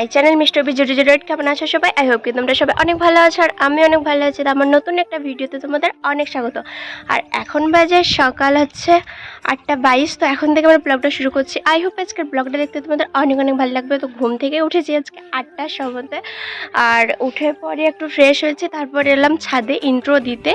My channel mister B zero zero কেমন আছো সবাই? আই হোপ কি তোমরা সবাই অনেক ভালো আছো আর আমি অনেক ভালো আছি। আমার নতুন একটা ভিডিওতে তোমাদের অনেক স্বাগত। আর এখন বাজে সকাল হচ্ছে আটটা বাইশ, তো এখন থেকে আমরা ব্লগটা শুরু করছি। আই হোপ আজকের ব্লগটা দেখতে তোমাদের অনেক অনেক ভালো লাগবে। তো ঘুম থেকে উঠেছি আজকে আটটার সময়তে। আর উঠে পরে একটু ফ্রেশ হয়েছে, তারপর এলাম ছাদে ইন্ট্রো দিতে।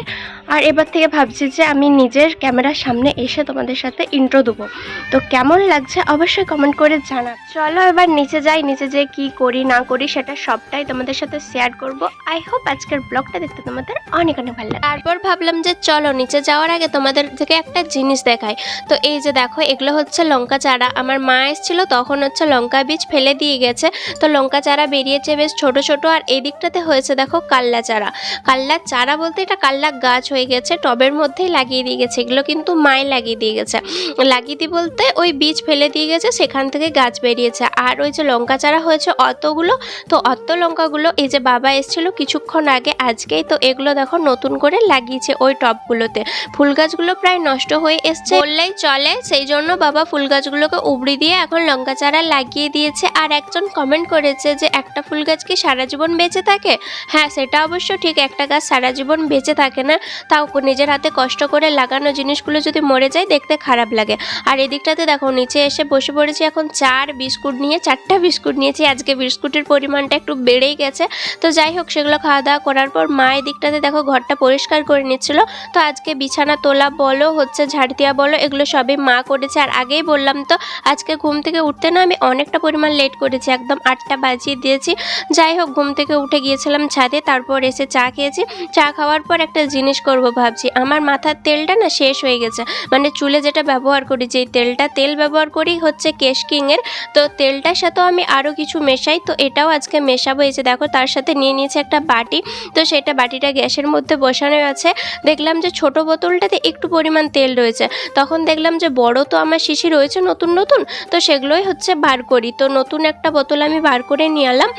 আর এবার থেকে ভাবছি যে আমি নিজের ক্যামেরার সামনে এসে তোমাদের সাথে ইন্ট্রো দেবো। তো কেমন লাগছে অবশ্যই কমেন্ট করে জানা চলো এবার নিচে যাই, নিচে যেয়ে কি করি, না করি, সেটা সবটাই তোমাদের সাথে শেয়ার করব। আই হোপ আজকের ব্লগটা দেখতে তোমাদের অনেক অনেক ভালো লাগে। তারপর ভাবলাম যে চলো, নিচে যাওয়ার আগে তোমাদের থেকে একটা জিনিস দেখাই। তো এই যে দেখো, এগুলো হচ্ছে লঙ্কা চারা। আমার মা এসেছিল, তখন হচ্ছে লঙ্কা বীজ ফেলে দিয়ে গেছে। তো লঙ্কা চারা বেরিয়েছে বেশ ছোট ছোট, আর এই দিকটাতে হয়েছে দেখো কাল্লা চারা। কাল্লার চারা বলতে এটা কাল্লা গাছ হয়ে গেছে, টবের মধ্যেই লাগিয়ে দিয়ে গেছে। এগুলো কিন্তু মায় লাগিয়ে দিয়ে গেছে। লাগিয়ে দিয়ে বলতে ওই বীজ ফেলে দিয়ে গেছে, সেখান থেকে গাছ বেরিয়েছে। আর ওই যে লঙ্কা চারা হয়েছে অতগুলো তো অত লঙ্কাগুলো এই যে বাবা এসেছিল কিছুক্ষণ আগে, আজকেই তো এগুলো দেখো নতুন করে লাগিয়েছে ওই টবগুলোতে ফুল গাছগুলো প্রায় নষ্ট হয়ে এসছে। বললেই চলে, সেই জন্য বাবা ফুল গাছগুলোকে উবড়ি দিয়ে এখন লঙ্কা চারা লাগিয়ে দিয়েছে। আর একজন কমেন্ট করেছে যে, একটা ফুল গাছ কি সারা জীবন বেঁচে থাকে? হ্যাঁ সেটা অবশ্য ঠিক, একটা গাছ সারা জীবন বেঁচে থাকে না। তাও নিজের হাতে কষ্ট করে লাগানো জিনিসগুলো যদি মরে যায়, দেখতে খারাপ লাগে। আর এদিকটাতে দেখো, নিচে এসে বসে পড়েছি এখন চার বিস্কুট নিয়ে, চারটা বিস্কুট নিয়েছি। আজকে বিস্কুটের পরিমাণটা একটু বেড়েই গেছে। তো যাই হোক, সেগুলো খাওয়া দাওয়া করার পর মা এদিকটাতে দেখো ঘরটা পরিষ্কার করে নিচ্ছিল। তো আজকে বিছানা তোলা বলো, হচ্ছে ঝাড় দেওয়া বলো, এগুলো সবই মা করেছে। আর আগেই বললাম তো, আজকে ঘুম থেকে উঠতে না আমি অনেকটা পরিমাণ লেট করেছি, একদম আটটা বাজিয়ে দিয়েছি। যাই হোক, ঘুম থেকে উঠে গিয়েছিলাম ছাদে, তারপর এসে চা খেয়েছি। চা খাওয়ার পর একটা জিনিস করব ভাবছি, আমার মাথার তেলটা না শেষ হয়ে গেছে। মানে চুলে যেটা ব্যবহার করি, যেই তেলটা তেল ব্যবহার করি হচ্ছে কেশ কিংয়ের, তো তেলটার সাথেও আমি আরও কিছু মেশাই, তো এটাও আজকে মেশাবো। এই যে দেখো, তার সাথে নিয়ে নিয়েছে একটা বাটি। তো সেটা বাটিটা গ্যাসের মধ্যে বসানো আছে। দেখলাম যে ছোট বোতলটাতে একটু পরিমাণ তেল রয়েছে। তখন দেখলাম যে বড় তো আমার শিশি রয়েছে, নতুন নতুন। তো সেগুলোই হচ্ছে বার করি। তো নতুন একটা বোতল আমি বার করে নিয়ে এলাম।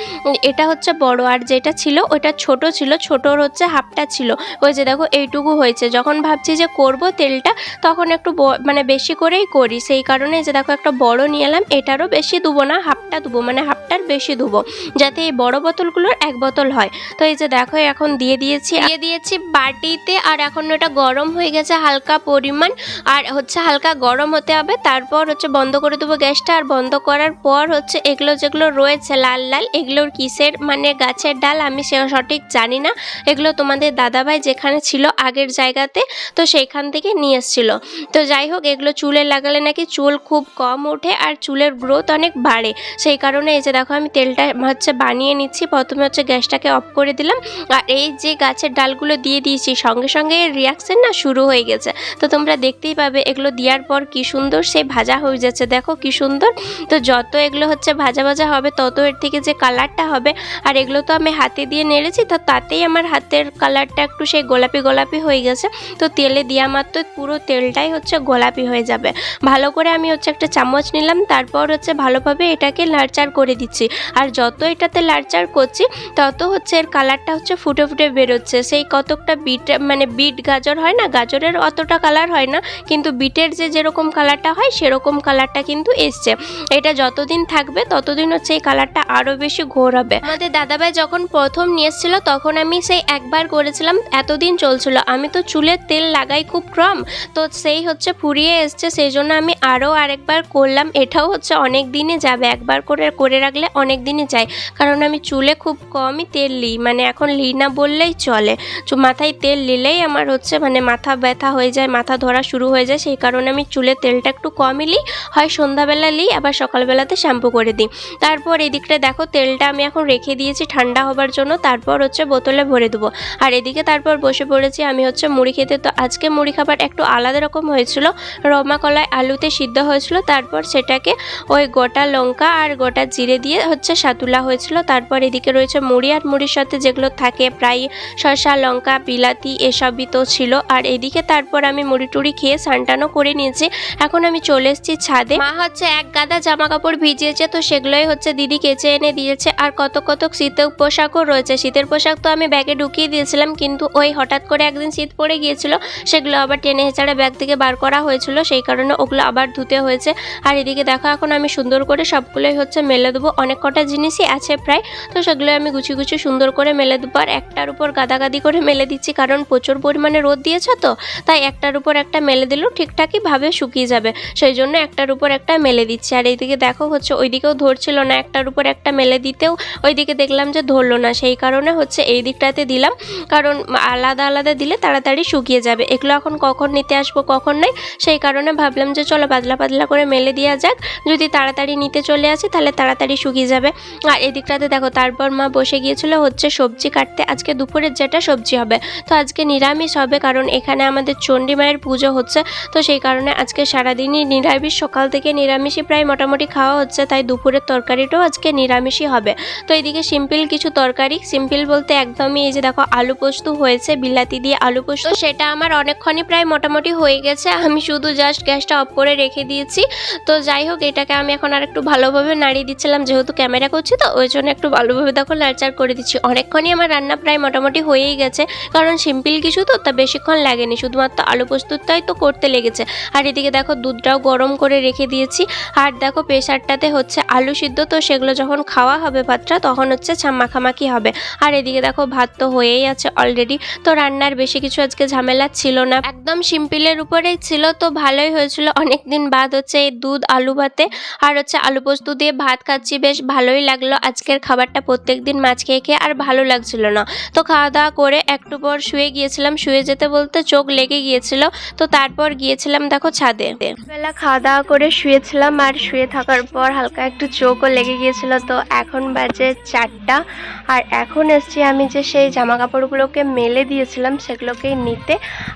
এটা হচ্ছে বড়, আর যেটা ছিল ওটা ছোট ছিল। ছোটোর হচ্ছে হাফটা ছিল। ওই যে দেখো, এইটুকু হয়েছে। যখন ভাবছি যে করব তেলটা, তখন একটু মানে বেশি করেই করি। সেই কারণে যে দেখো, একটা বড় নিয়ে এলাম। এটারও বেশি দেবো না, হাফটা দেবো। মানে হাফটার বেশি দেবো যাতে এই বড় বোতলগুলোর এক বোতল হয়। তো এই যে দেখো, এখন দিয়ে দিয়েছি দিয়ে দিয়েছি বাটিতে, আর এখন ওটা গরম হয়ে গেছে হালকা পরিমাণ, আর হচ্ছে হালকা গরম হতে হবে। তারপর হচ্ছে বন্ধ করে দেবো গ্যাসটা, আর বন্ধ করার পর হচ্ছে এগুলো যেগুলো রয়েছে লাল লাল, এগুলোর কিসের মানে গাছের ডাল আমি সে সঠিক জানি না। এগুলো তোমাদের দাদাভাই যেখানে ছিল আগের জায়গাতে, তো সেইখান থেকে নিয়ে এসেছিল। তো যাই হোক, এগুলো চুলে লাগালে নাকি চুল খুব কম ওঠে, আর চুলের গ্রোথ অনেক বাড়ে। সেই কারণে এই যে দেখো আমি তেলটা হচ্ছে বানিয়ে নিচ্ছি। প্রথমে হচ্ছে গ্যাসটাকে অফ করে দিলাম। আর এই যে গাছের ডালগুলো দিয়ে দিয়েছি, সঙ্গে সঙ্গে রিয়াকশন না শুরু হয়ে গেছে। তো তোমরা দেখতেই পাবে এগুলো দেওয়ার পর কি সুন্দর সে ভাজা হয়ে যাচ্ছে। দেখো কি সুন্দর। তো যত এগুলো হচ্ছে ভাজা ভাজা হবে, তত এর থেকে যে কালারটা হবে, আর এগুলো তো আমি হাতে দিয়ে নেড়েছি, তো তাতেই আমার হাতের কালারটা একটু সেই গোলাপি গোলাপি হয়ে গেছে। তো তেলে দেওয়া মাত্র পুরো তেলটাই হচ্ছে গোলাপি হয়ে যাবে। ভালো করে আমি হচ্ছে একটা চামচ নিলাম, তারপর হচ্ছে ভালোভাবে এটাকে লাড়চাড় করে দিচ্ছি। আর যত এটাতে লাড়চাড় করছি, তত হচ্ছে এর কালারটা হচ্ছে ফুটে ফুটে বেরোচ্ছে। সেই কতকটা বিট মানে বিট গাজর হয় না, গাজরের অতটা কালার হয় না, কিন্তু বিটের যে যেরকম কালারটা হয়, সেরকম কালারটা কিন্তু এসছে। এটা যতদিন থাকবে, ততদিন হচ্ছে এই কালারটা আরও বেশি ঘোর হবে। আমাদের দাদাভাই যখন প্রথম নিয়ে এসেছিল, তখন আমি সেই একবার করেছিলাম, এতদিন চলছিল। আমি তো চুলের তেল লাগাই খুব কম, তো সেই হচ্ছে ফুরিয়ে এসছে, সেই জন্য আমি আরও আরেকবার করলাম। এটাও হচ্ছে অনেক দিনে যাবে, একবার করে করে রাখলে অনেক দিনই যায় কারণ আমি চুলে খুব কমই তেল নিই মানে এখন লিই না বললেই চলে। চু- মাথায় তেল নিলেই আমার হচ্ছে মানে মাথা ব্যথা হয়ে যায়, মাথা ধরা শুরু হয়ে যায়, সেই কারণে আমি চুলে তেলটা একটু কমই নিই হয় সন্ধ্যাবেলা নিই আবার সকালবেলাতে শ্যাম্পু করে দিই। তারপর এদিকটা দেখো তেলটা আমি এখন রেখে দিয়েছি ঠান্ডা হবার জন্য, তারপর হচ্ছে বোতলে ভরে দেবো। আর এদিকে তারপর বসে পড়েছি আমি হচ্ছে মুড়ি খেতে। তো আজকে মুড়ি খাবার একটু আলাদা রকম হয়েছিল, রমা কলাই আলুতে সিদ্ধ হয়েছিল, তারপর সেটাকে ওই গোটা লঙ্কা আর গোটা জিরে দিয়ে হচ্ছে সাতুলা হয়েছিল। তারপর এদিকে রয়েছে মুড়ি। আর মুড়ির সাথে যেগুলো থাকে প্রায় শসা, লঙ্কা, বিলাতি, এসবই তো ছিল। আর এদিকে তারপর আমি মুড়ি টুড়ি খেয়ে সানটানো করে নিয়েছি। এখন আমি চলে এসেছি ছাদে। মা হচ্ছে এক গাদা জামা কাপড় ভিজিয়েছে, তো সেগুলোই হচ্ছে দিদি কেচে এনে দিয়েছে। আর কত কত শীতের পোশাকও রয়েছে। শীতের পোশাক তো আমি ব্যাগে ঢুকিয়ে দিয়েছিলাম, কিন্তু ওই হঠাৎ করে একদিন শীত পড়ে গিয়েছিল, সেগুলো আবার টেনে হেঁচাড়ে ব্যাগ থেকে বার করা হয়েছিল, সেই কারণে ওগুলো আবার ধুতে হয়েছে। আর এদিকে দেখো, এখন আমি সুন্দর করে সবগুলোই হচ্ছে মেলে দেবো। অনেক কটা জিনিসই আছে প্রায়। তো সেগুলো আমি গুছিয়ে গুছিয়ে সুন্দর করে মেলে দেবো। আর একটার উপর গাদাগাদি করে মেলে দিচ্ছি, কারণ প্রচুর পরিমাণে রোদ দিয়েছে তো। তাই একটার উপর একটা মেলে দিলেও ঠিকঠাকই ভাবে শুকিয়ে যাবে। সেই জন্য একটার উপর একটা মেলে দিচ্ছি। আর এইদিকে দেখো হচ্ছে ওইদিকেও ধরছিল না, একটার উপর একটা মেলে দিতেও ওইদিকে দেখলাম যে ধরলো না। সেই কারণে হচ্ছে এই দিকটাতে দিলাম, কারণ আলাদা আলাদা দিলে তাড়াতাড়ি শুকিয়ে যাবে। এগুলো এখন কখন নিতে আসব, কখন নাই, সেই কারণে ভাবলাম যে চলো পাতলা পাতলা করে মেলে দেওয়া যাক। যদি তাড়াতাড়ি নিতে চলে আসি তাহলে তাড়াতাড়ি শুকিয়ে যাবে। আর এদিকটাতে দেখো তারপর মা বসে গিয়েছিল হচ্ছে সবজি কাটতে। আজকে দুপুরের যেটা সবজি হবে। তো আজকে নিরামিষ হবে, কারণ এখানে আমাদের চণ্ডী মায়ের পুজো হচ্ছে। তো সেই কারণে আজকে সারাদিনই নিরামিষ। সকাল থেকে নিরামিষই প্রায় মোটামুটি খাওয়া হচ্ছে, তাই দুপুরের তরকারিটাও আজকে নিরামিষই হবে। তো এদিকে সিম্পল কিছু তরকারি। সিম্পল বলতে একদমই এই যে দেখো, আলু পোস্ত হয়েছে, বিলাতি দিয়ে আলু পোস্ত। সেটা আমার অনেকক্ষণই প্রায় মোটামুটি হয়ে গেছে। আমি শুধু জাস্ট গ্যাসটা অফ করে রেখে দিয়েছি। তো যাই হোক, এটাকে আমি এখন আর একটু ভালোভাবে নাড়িয়ে দিচ্ছিলাম, যেহেতু ক্যামেরা করছি তো, ওই জন্য একটু ভালোভাবে দেখো নাড়চাড় করে দিচ্ছি। অনেকক্ষণই আমার রান্না প্রায় মোটামুটি হয়েই গেছে, কারণ সিম্পল কিছু তো, তা বেশিক্ষণ লাগেনি, শুধুমাত্র আলু পোস্তটাই তো করতে লেগেছে। আর এদিকে দেখো দুধটাও গরম করে রেখে দিয়েছি। আর দেখো প্রেশারটাতে হচ্ছে আলু সিদ্ধ, তো সেগুলো যখন খাওয়া হবে ভাতটা, তখন হচ্ছে মাখামাখি হবে। আর এদিকে দেখো ভাত তো হয়েই আছে অলরেডি তো রান্নার বেশি কিছু আজকে ঝামেলা ছিল না। একদম সিম্পলের উপরেই ছিল, তো ভালোই হয়েছিল। অনেক দিন বাদ হচ্ছে এই দুধ, আলু ভাতে। আর হচ্ছে আলু পোস্ত দিয়ে ভাত খাচ্ছি, বেশ ভালোই লাগল। আজকের খাবারটা প্রত্যেক দিন মাছ খেয়ে খেয়ে আর ভালো লাগছিল না। তো খাওয়া দাওয়া করে একটু পর শুয়ে গিয়েছিলাম। শুয়ে যেতে বলতে চোখ লেগে গিয়েছিল। তো তারপর গিয়েছিলাম দেখো ছাদে। বেলা খাওয়া দাওয়া করে শুয়েছিলাম আর শুয়ে থাকার পর হালকা একটু চোখও লেগে গিয়েছিল। তো এখন বাজে চারটা আর এখন এসছি আমি যে সেই জামা কাপড়গুলোকে মেলে দিয়েছিলাম সেগুলোকেই নিতে।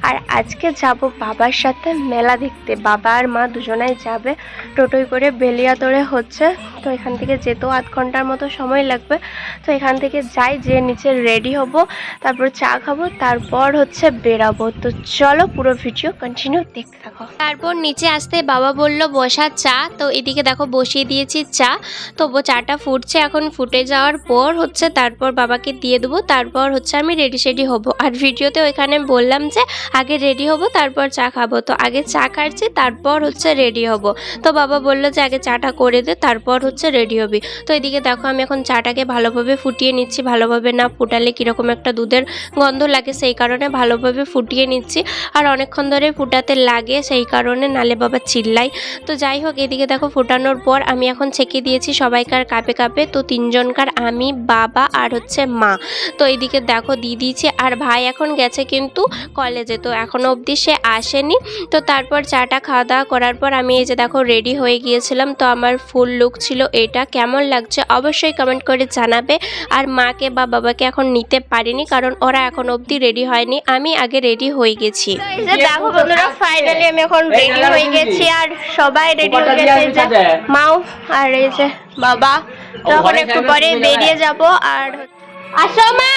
আর আজকে যাব বাবার সাথে মেলা দেখতে। বাবা আর মা দুজনাই যাবে। টোটোয় করে বেলিয়াতড়ে হচ্ছে। তো এখান থেকে যেতেও আধ ঘণ্টার মতো সময় লাগবে, তো এখান থেকে যাই যে নিচে রেডি হব, তারপর চা খাব, তারপর হচ্ছে বেরাবো। তো চলো পুরো ভিডিও কন্টিনিউ দেখতে থাকো। তারপর নিচে আসতে বাবা বলল, বসা চা। তো এদিকে দেখো বসিয়ে দিয়েছি চা। তো চাটা ফুটছে এখন, ফুটে যাওয়ার পর হচ্ছে তারপর বাবাকে দিয়ে দেবো, তারপর হচ্ছে আমি রেডি সেডি হব। আর ভিডিওতে ওইখানে বললাম যে, আগে রেডি হব, তারপর চা খাব। তো আগে চা খাচ্ছি, তারপর হচ্ছে রেডি হব। তো বাবা বলল যে, আগে চাটা করে দে, তারপর হচ্ছে রেডি হবি। তো এদিকে দেখো, আমি এখন চাটাকে ভালোভাবে ফুটিয়ে নিচ্ছি। ভালোভাবে না ফুটালে কীরকম একটা দুধের গন্ধ লাগে, সেই কারণে ভালোভাবে ফুটিয়ে নিচ্ছি। আর অনেকক্ষণ ধরে ফুটাতে লাগে, সেই কারণে নালে বাবা চিল্লাই তো যাই হোক, এদিকে দেখো, ফোটানোর পর আমি এখন ছেঁকে দিয়েছি সবাইকার কাপে কাপে। তো তিনজনকার আমি, বাবা আর হচ্ছে মা। তো এদিকে দেখো, দিয়ে দিয়েছি। আর ভাই এখন গেছে কিন্তু কলেজে, তো এখনও অবধি সে আসেনি। তো তারপর চাটা খাওয়া দাওয়া করার পর আমি এই যে দেখো, রেডি হয়ে গিয়েছিলাম। তো আমার ফুল লুক ছিল এটা। কেমন লাগছে অবশ্যই কমেন্ট করে জানাবে। আর মাকে বা বাবাকে এখন নিতে পারিনি কারণ ওরা এখন অবধি রেডি হয়নি। আমি আগে রেডি হয়ে গেছি। দেখো বন্ধুরা ফাইনালি আমি এখন রেডি হয়ে গেছি আর সবাই রেডি হয়ে গেছে যে মাও আর এই যে বাবা। তখন একটু পরে বেরিয়ে যাব। আর আসো মা।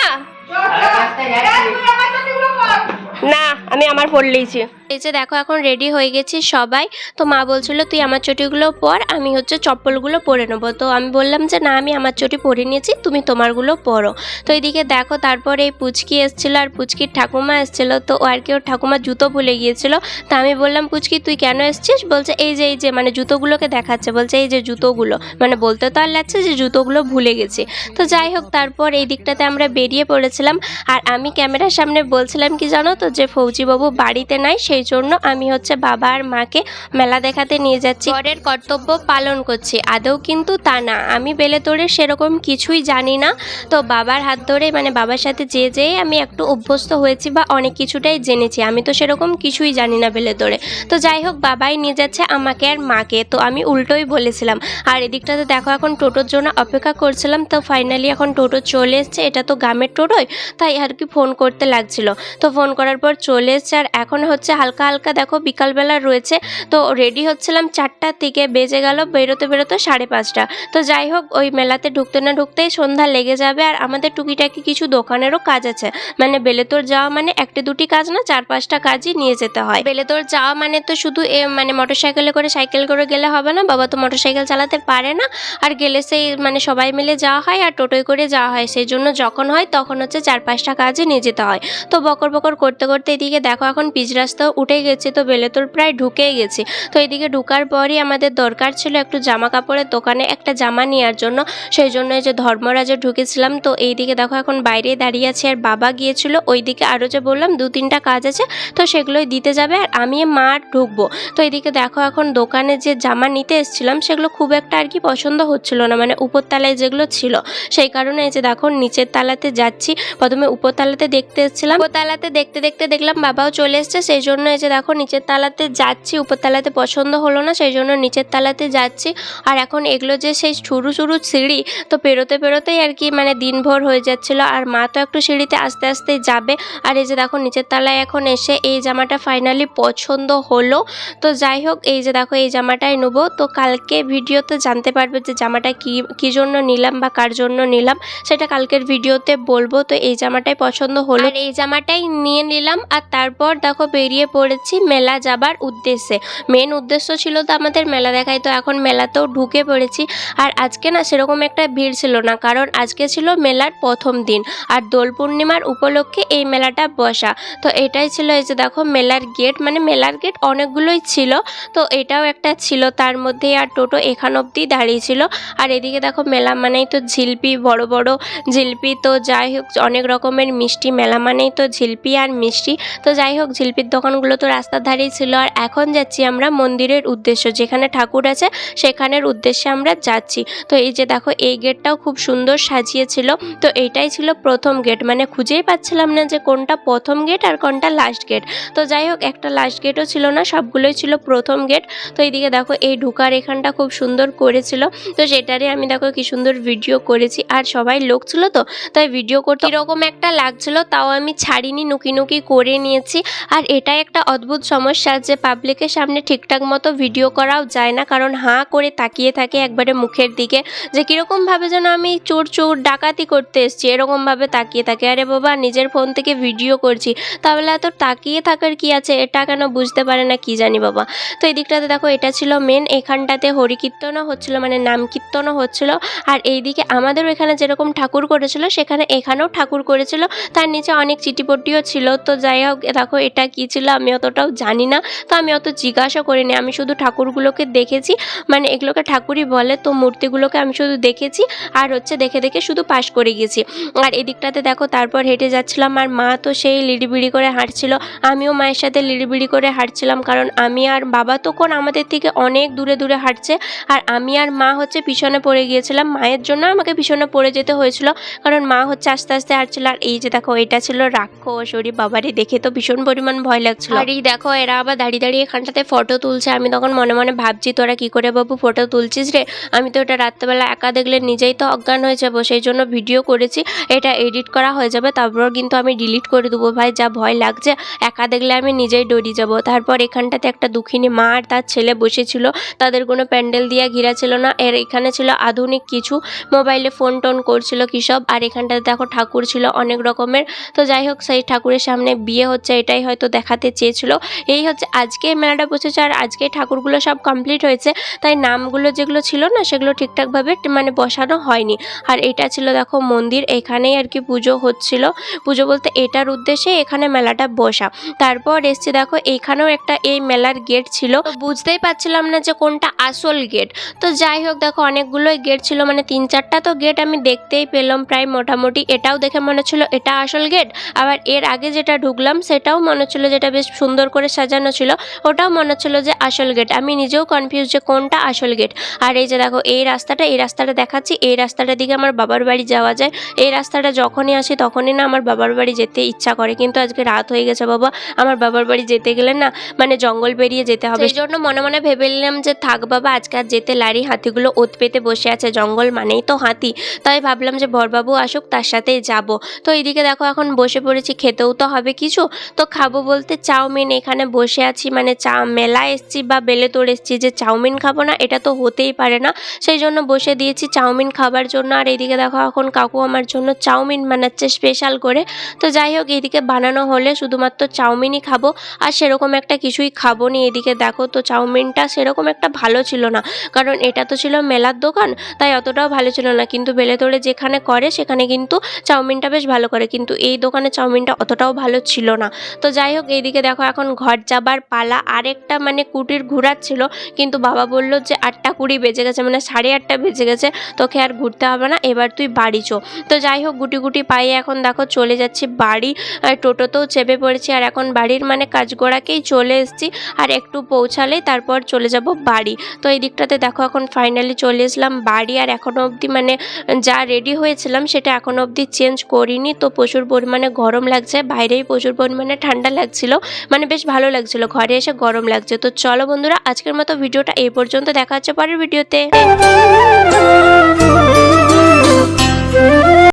না আমি আমার পড় লিয়েছি এই যে দেখো এখন রেডি হয়ে গেছি সবাই। তো মা বলছিল, তুই আমার চটিগুলো পর, আমি হচ্ছে চপ্পলগুলো পরে নেব। তো আমি বললাম যে, না, আমি আমার চটি পরে নিয়েছি, তুমি তোমারগুলো পরো। তো এইদিকে দেখো তারপর এই পুচকি এসেছিল আর পুচকির ঠাকুমা এসেছিল। তো আর কি, ওর ঠাকুমা জুতো ভুলে গিয়েছিল। তা আমি বললাম, পুচকি, তুই কেন এসছিস? বলছে, এই যে এই যে মানে জুতোগুলোকে দেখাচ্ছে। বলছে, এই যে, জুতোগুলো। মানে বলতে তো আর লাগছে যে, জুতোগুলো ভুলে গেছি। তো যাই হোক, তারপর এই দিকটাতে আমরা বেরিয়ে পড়েছিলাম। আর আমি ক্যামেরার সামনে বলছিলাম কি জানো তো, যে ফৌজিবাবু বাড়িতে নাই, সেই জন্য আমি হচ্ছে বাবা আর মাকে মেলা দেখাতে নিয়ে যাচ্ছি। ঘরের কর্তব্য পালন করছি, আদৌ কিন্তু তা না। আমি বেলে তোড়ে সেরকম কিছুই জানি না। তো বাবার হাত ধরে মানে বাবার সাথে যে যেয়ে আমি একটু অভ্যস্ত হয়েছি বা অনেক কিছুটাই জেনেছি, আমি তো সেরকম কিছুই জানি না বেলে তোড়ে। তো যাই হোক, বাবাই নিয়ে যাচ্ছে আমাকে আর মাকে। তো আমি উল্টোই বলেছিলাম, আর এদিকটাতে দেখো, এখন টোটোর জন্য অপেক্ষা করছিলাম। তো ফাইনালি এখন টোটো চলে এসছে। এটা তো গ্রামের টোটোই, তাই আর কি ফোন করতে লাগছিল। তো ফোন করার পর চলে এসছে, আর এখন হচ্ছে হালকা হালকা হালকা দেখো বিকালবেলা রয়েছে। তো রেডি হচ্ছিলাম চারটার থেকে বেজে গেল, বেরোতে বেরোতে সাড়ে পাঁচটা। তো যাই হোক, ওই মেলাতে ঢুকতে না ঢুকতেই সন্ধ্যা লেগে যাবে আর আমাদের টুকিটাকি কিছু দোকানেরও কাজ আছে। মানে বেলেতোর যাওয়া মানে একটা দুটি কাজ না, চার পাঁচটা কাজই নিয়ে যেতে হয়। বেলেতোর যাওয়া মানে তো শুধু এ মানে মোটর সাইকেলে করে, সাইকেল করে গেলে হবে না, বাবা তো মোটর সাইকেল চালাতে পারে না। আর গেলে সেই মানে সবাই মিলে যাওয়া হয় আর টোটোয় করে যাওয়া হয়। সেই জন্য যখন হয় তখন হচ্ছে চার পাঁচটা কাজই নিয়ে যেতে হয়। তো বকর বকর করতে করতে এদিকে দেখো এখন পিচ রাস্তাও উঠে গেছি তো বেলেতোর প্রায় ঢুকেই গেছি। তো এদিকে ঢুকার পরই আমাদের দরকার ছিল একটু জামা কাপড়ের দোকানে একটা জামা নেওয়ার জন্য। সেই জন্য যে ধর্মরাজে ঢুকেছিলাম তো এইদিকে দেখো এখন বাইরে দাঁড়িয়ে আছে আর বাবা গিয়েছিল। ওইদিকে আরও যে বললাম দু তিনটা কাজ আছে তো সেগুলোই দিতে যাবে আর আমি মা ঢুকবো। তো এদিকে দেখো এখন দোকানে যে জামা নিতে এসেছিলাম সেগুলো খুব একটা আর কি পছন্দ হচ্ছিল না মানে উপরতলায় যেগুলো ছিল। সেই কারণে এই যে দেখো নিচের তালাতে যাচ্ছি। প্রথমে উপরতলাতে দেখতে এসেছিলাম। উপরতলাতে দেখতে দেখতে দেখলাম বাবাও চলে এসছে, সেই জন্য এই যে দেখো নিচের তালাতে যাচ্ছি উপরতলাতে পছন্দ হলো না, সেই জন্য নিচের তালাতে যাচ্ছি। আর এখন এগুলো যে সেই সরু সরু সিঁড়ি, তো পেরোতে পেরোতেই আর কি মানে দিনভর হয়ে যাচ্ছিল। আর মা তো একটু সিঁড়িতে আস্তে আস্তে যাবে। আর এই যে দেখো নিচের তলায় এখন এসে এই জামাটা ফাইনালি পছন্দ হলো। তো যাই হোক, এই যে দেখো এই জামাটাই নেব। তো কালকে ভিডিওতে জানতে পারবে যে জামাটা কী কী জন্য নিলাম বা কার জন্য নিলাম, সেটা কালকের ভিডিওতে বলব। তো এই জামাটাই পছন্দ হলো। এই জামাটাই নিয়ে নিলাম। আর তারপর দেখো বেরিয়ে পড়েছি মেলা যাবার উদ্দেশ্যে। মেন উদ্দেশ্য ছিল তো আমাদের মেলা দেখাই, তো এখন মেলাতেও ঢুকে পড়েছি। আর আজকে না সেরকম একটা ভিড় ছিল না, কারণ আজকে ছিল মেলার প্রথম দিন। আর দোল পূর্ণিমার উপলক্ষে এই মেলাটা বসা। তো এটাই ছিল এই যে দেখো মেলার গেট মানে মেলার গেট অনেকগুলোই ছিল। তো এটাও একটা ছিল, তার মধ্যে আর টোটো এখান অবধি দাঁড়িয়ে ছিল। আর এদিকে দেখো মেলা মানেই তো ঝিলপি, বড় বড় ঝিলপি। তো যাই হোক, অনেক রকমের মিষ্টি, মেলা মানেই তো ঝিলপি আর মিষ্টি। তো যাই হোক, ঝিলপির দোকানগুলো তো রাস্তার ধারেই ছিল। আর এখন যাচ্ছি আমরা মন্দিরের উদ্দেশ্য। যেখানে ঠাকুর আছে, সেখানের উদ্দেশ্যে আমরা যাচ্ছি। তো এই যে দেখো, এই গেটটাও খুব সুন্দর সাজিয়েছিল। তো এইটাই ছিল প্রথম গেট। মানে খুঁজেই পাচ্ছিলাম না যে কোনটা প্রথম গেট আর কোনটা লাস্ট গেট তো যাই হোক, একটা লাস্ট গেটও ছিল না, সবগুলোই ছিল প্রথম গেট। তো এইদিকে দেখো, এই ঢুকার এখানটা খুব সুন্দর করেছিল। তো সেটারই আমি দেখো, কি সুন্দর ভিডিও করেছি। আর সবাই লোক ছিল তো, তাই ভিডিও করতে এরকম একটা লাগছিল, তাও আমি ছাড়িনি, নুকি নুকি করে নিয়েছি। আর এটা একটা অদ্ভুত সমস্যা যে পাবলিকের সামনে ঠিকঠাক মতো ভিডিও করাও যায় না। কারণ হাঁ করে তাকিয়ে থাকে একবারে মুখের দিকে যে কীরকমভাবে যেন আমি চোর চোর ডাকাতি করতে এসেছি এরকমভাবে তাকিয়ে থাকে। আরে বাবা, নিজের ফোন থেকে ভিডিও করছি, তাহলে এত তাকিয়ে থাকার কি আছে? এটা কেন বুঝতে পারে না, কি জানি বাবা। তো এই দিকটাতে দেখো, এটা ছিল মেন এখানটাতে হরিকীর্তনও হচ্ছিল মানে নাম কীর্তনও হচ্ছিল। আর এইদিকে আমাদেরও এখানে যেরকম ঠাকুর করেছিল, সেখানে এখানেও ঠাকুর করেছিল। তার নিচে অনেক চিটিপটিও ছিল। তো যাই হোক, দেখো এটা কী ছিল? আমি অতটাও জানি না, তো আমি অত জিজ্ঞাসা করিনি। আমি শুধু ঠাকুরগুলোকে দেখেছি। মানে এগুলোকে ঠাকুরই বলে, তো মূর্তিগুলোকে আমি শুধু দেখেছি আর হচ্ছে দেখে দেখে শুধু পাশ করে গেছি আর এদিকটাতে দেখো, তারপর হেঁটে যাচ্ছিলাম আর মা তো সেই লিড়িবিড়ি করে হাঁটছিল। আমিও মায়ের সাথে লিড়িবিড়ি করে হাঁটছিলাম কারণ আমি আর বাবা তো কোন আমাদের থেকে অনেক দূরে দূরে হাঁটছে। আর আমি আর মা হচ্ছে পিছনে পড়ে গিয়েছিলাম। মায়ের জন্য আমাকে পিছনে পড়ে যেতে হয়েছিল কারণ মা হচ্ছে আস্তে আস্তে হাঁটছিল। আর এই যে দেখো, এটা ছিল রাক্ষস, ওরি বাবারে, দেখে তো ভীষণ পরিমাণ ভয় লাগছিল। আর এই দেখো, এরা আবার দাঁড়িয়ে দাঁড়িয়ে এখানটাতে ফটো তুলছে। আমি তখন মনে মনে ভাবছি, তোরা কি করে বাবু ফটো তুলছিস রে? আমি তো এটা রাত্রেবেলা একা দেখলে নিজেই তো অজ্ঞান হয়ে যাব। সেই জন্য ভিডিও করেছি। এটা এডিট করা হয়ে যাবে তারপর কিন্তু আমি ডিলিট করে দেবো। ভাই, যা ভয় লাগছে, একা দেখলে আমি নিজেই ডরি যাব। তারপর এখানটাতে একটা দুঃখিনী মা আর তার ছেলে বসেছিল। তাদের কোনো প্যান্ডেল দিয়ে ঘিরা ছিল না। এর এখানে ছিল আধুনিক কিছু। মোবাইলে ফোন টোন করছিল কী সব আর এখানটাতে দেখো ঠাকুর ছিল অনেক রকমের। তো যাই হোক, সেই ঠাকুরের সামনে বিয়ে হচ্ছে। এটাই হয়তো দেখাতে চেয়েছিল। এই হচ্ছে আজকে মেলাটা বসেছে আর আজকে ঠাকুরগুলো সব কমপ্লিট হয়েছে। তাই নামগুলো যেগুলো ছিল না, সেগুলো ঠিকঠাকভাবে মানে বসানো হয়নি। আর এটা ছিল দেখো মন্দির, এখানেই আর কি পুজো হচ্ছিল। পুজো বলতে এটার উদ্দেশ্যে এখানে মেলাটা বসা। তারপর এসছে দেখো এইখানেও একটা এই মেলার গেট ছিল। বুঝতেই পারছিলাম না যে কোনটা আসল গেট তো যাই হোক দেখো, অনেকগুলোই গেট ছিল মানে তিন চারটা তো গেট আমি দেখতেই পেলাম প্রায় মোটামুটি। এটাও দেখে মনে হচ্ছিল এটা আসল গেট আবার এর আগে যেটা ঢুকলাম, সেটাও মনে হচ্ছিল যেটা সুন্দর করে সাজানো ছিল। ওটাও মনে হচ্ছিল যে আসল গেট আমি নিজেও কনফিউজ যে কোনটা আসল গেট আর এই যে দেখো, এই রাস্তাটা এই রাস্তাটা দেখাচ্ছি। এই রাস্তাটার দিকে আমার বাবার বাড়ি যাওয়া যায়। এই রাস্তাটা যখনই আসি তখনই না আমার বাবার বাড়ি যেতে ইচ্ছা করে। কিন্তু আজকে রাত হয়ে গেছে বাবা, আমার বাবার বাড়ি যেতে গেলে না মানে জঙ্গল পেরিয়ে যেতে হবে। সেই জন্য মনে মনে ভেবে নিলাম যে থাক বাবা, আজকে আর যেতে লারি হাতিগুলো ওত পেতে বসে আছে। জঙ্গল মানেই তো হাতি। তাই ভাবলাম যে বরবাবু আসুক, তার সাথেই যাব। তো এইদিকে দেখো, এখন বসে পড়েছি, খেতেও তো হবে কিছু। তো খাব বলতে চাউমিন এখানে বসে আছি মানে চা, মেলা এসছি বা বেলে তোড় এসছি যে চাউমিন খাব না, এটা তো হতেই পারে না। সেই জন্য বসে দিয়েছি চাউমিন খাবার জন্য। আর এইদিকে দেখো এখন কাকু আমার জন্য চাউমিন বানাচ্ছে স্পেশাল করে। তো যাই হোক এইদিকে বানানো হলে শুধুমাত্র চাউমিনই খাব। আর সেরকম একটা কিছুই খাব নি। এদিকে দেখো তো চাউমিনটা সেরকম একটা ভালো ছিল না। কারণ এটা তো ছিল মেলার দোকান, তাই অতটাও ভালো ছিল না। কিন্তু বেলেতোড়ে যেখানে করে, সেখানে কিন্তু চাউমিনটা বেশ ভালো করে। কিন্তু এই দোকানে চাউমিনটা অতটাও ভালো ছিল না। তো যাই হোক এইদিকে দেখো এখন ঘর যাবার পালা। আরেকটা মানে কুটির ঘোরাচ্ছিল, কিন্তু বাবা বলল যে আটটা কুড়ি বেজে গেছে মানে সাড়ে আটটা বেজে গেছে, তোকে আর ঘুরতে হবে না, এবার তুই বাড়ি চো। তো যাই হোক, গুটি গুটি পায়ে এখন দেখো চলে যাচ্ছি বাড়ি আর টোটোতেও চেপে পড়েছি, আর এখন বাড়ির মানে কাজগোড়াকেই চলে এসেছি, আর একটু পৌঁছালেই তারপর চলে যাব বাড়ি। তো এই দিকটাতে দেখো এখন ফাইনালি চলে এসলাম বাড়ি, আর এখনও অবধি মানে যা রেডি হয়েছিলাম, সেটা এখনও অবধি চেঞ্জ করিনি। তো প্রচুর পরিমাণে গরম লাগছে, বাইরেই প্রচুর পরিমাণে ঠান্ডা লাগছিল। মানে বেশ ভালো লাগছিল, ঘরে এসে গরম লাগছে। তো চলো বন্ধুরা, আজকের মতো ভিডিওটা এই পর্যন্ত, দেখা হচ্ছে পরের ভিডিওতে।